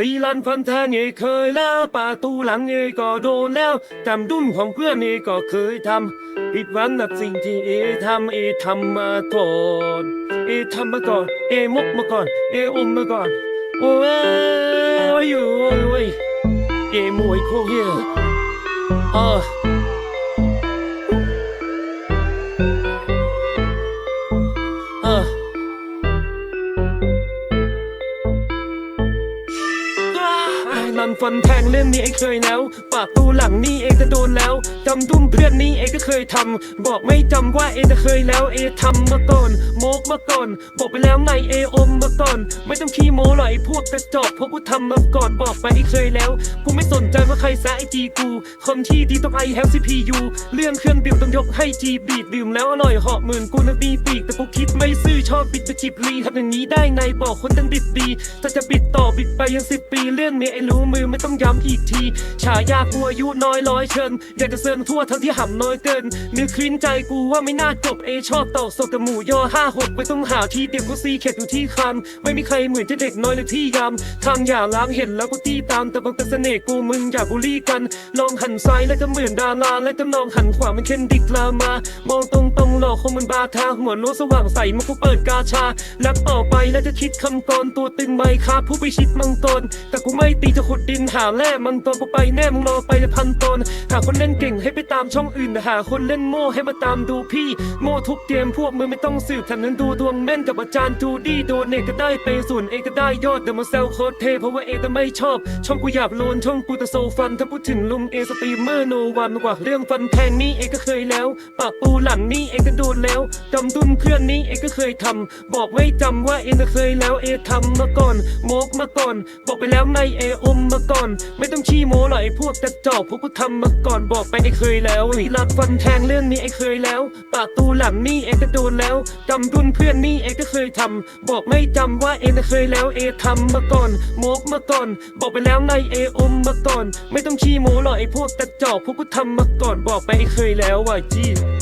ตีลันฟันแทงเอเคยแล้วประตูหลังเอก็โดนแล้วจำดุ้นของเพื่อนเอก็เคยทำผิดหวังกับสิ่งที่เอทำเอทำมาก่อนเอทำมาก่อนเอมกมาก่อนเออมมาก่อนโอ้ยโอ้ยโอ้ยเอมวยโคเฮียอ่าเออ ฟันแทงเล่นนี้ไอ้เคยแล้วปากตูหลังนี่เองจะโดนแล้วจำดุ้มเพื่อนนี่เองก็เคยทำบอกไม่จำว่าเองจะเคยแล้วเอทำมาก่อนโมกมาก่อนบอกไปแล้วไงเออมมาก่อน ไม่ต้องขี้โม้หรอกไอ้พวกกระจอกเพราะกูทำมาก่อนบอกไปไอ้เคยแล้วกูไม่สนใจว่าใครซะไอจีกูคนที่ดีต้องไอแฮลซีพียูเรื่องเครื่องดื่มต้องยกให้จีบีดดื่มแล้วอร่อยเหาะหมื่นกูนะดีปีกแต่กูคิดไม่ซื่อชอบบิดไปจิบลีทำอย่างนี้ได้ไงบอกคนตั้งดิบดีถ้าจะบิดต่อบิดไปยังสิบปีเรื่องนี้ไอ้รู้มือไม่ต้องย้ำอีกที ฉายากูอายุน้อยร้อยเชิญอยากจะเซิร์นทั่วทั้งที่ห่ำน้อยเกินนึกคลิ้นใจกูว่าไม่น่าจบเอชอบต่อสกกับหมูย่อห้าหกไปต้องหาที่เดียวกูซีเข็ดอยู่ที่คันไม่มีใครเหมือนจะเด็กน้อยเลยที่ยำทางอย่าล้างเห็นแล้วกูตีตามแต่บางแต่เสน่ห์กูมึงอย่าบูลลี่กัน ลองหันซ้ายแล้วก็เหมือนดาราแล้วก็ลองหันขวามันเคนดิกลามามองตรงตรงๆหลอกคงมันบาทาหัวโล้สว่างใสมันกูเปิดกาชารักต่อไปแล้วจะคิดคำกรตัวตึงไมค์ครับผู้ไปชิดมังกรแต่กูไม่ตีจะขุดดินหาแร่มังกรกูไปแน่มึงรอไปเลยพันตน หาคนเล่นเก่งให้ไปตามช่องอื่นหาคนเล่นโม่ให้มาตามดูพี่โม่ทุกเกมพวกมึงไม่ต้องสืบแถมนั้นดูดวงแม่นกับอาจารย์จูดี้โดนเอก็ได้เปย์ส่วนเอกก็ได้ยอดเดี๋ยวมาแซวโคตรเทเพราะว่าเอกก็ไม่ชอบ ช่องกูหยาบโลนช่องกูแต่โซฟันถ้าพูดถึงลุงเอสตรีมเมอร์โนวันกว่าเรื่องฟันแทงนี่เอกก็เคยแล้วปากปูหลังนี่เอกก็โดนแล้วจำดุนเพื่อนนี่เอกก็เคยทำบอกไว้จำว่าเอก็เคยแล้วเอทำมาก่อนโมกมาก่อน บอกไปแล้วในเออมมาก่อน ไม่ต้องขี้โม้หรอกไอ้พวกกระจอกพวกกูทำมาก่อนบอกไปไอ้เคยแล้วไอ้หลักฟันแทงเรื่องนี้ไอ้เคยแล้วปากตูหลังนี่เอกก็โดนแล้วจำดุนเพื่อนนี่เอกก็เคยทำบอกไม่จำว่าเอกก็เคยแล้วเอทำมาก่อนโมกมาก่อน บอกไปแล้วในเออมมาก่อน ไม่ต้องขี้โม้หรอกไอ้พวกกระจอกพวกกูทำมาก่อนบอกไปไอ้เคยแล้วว่าจี้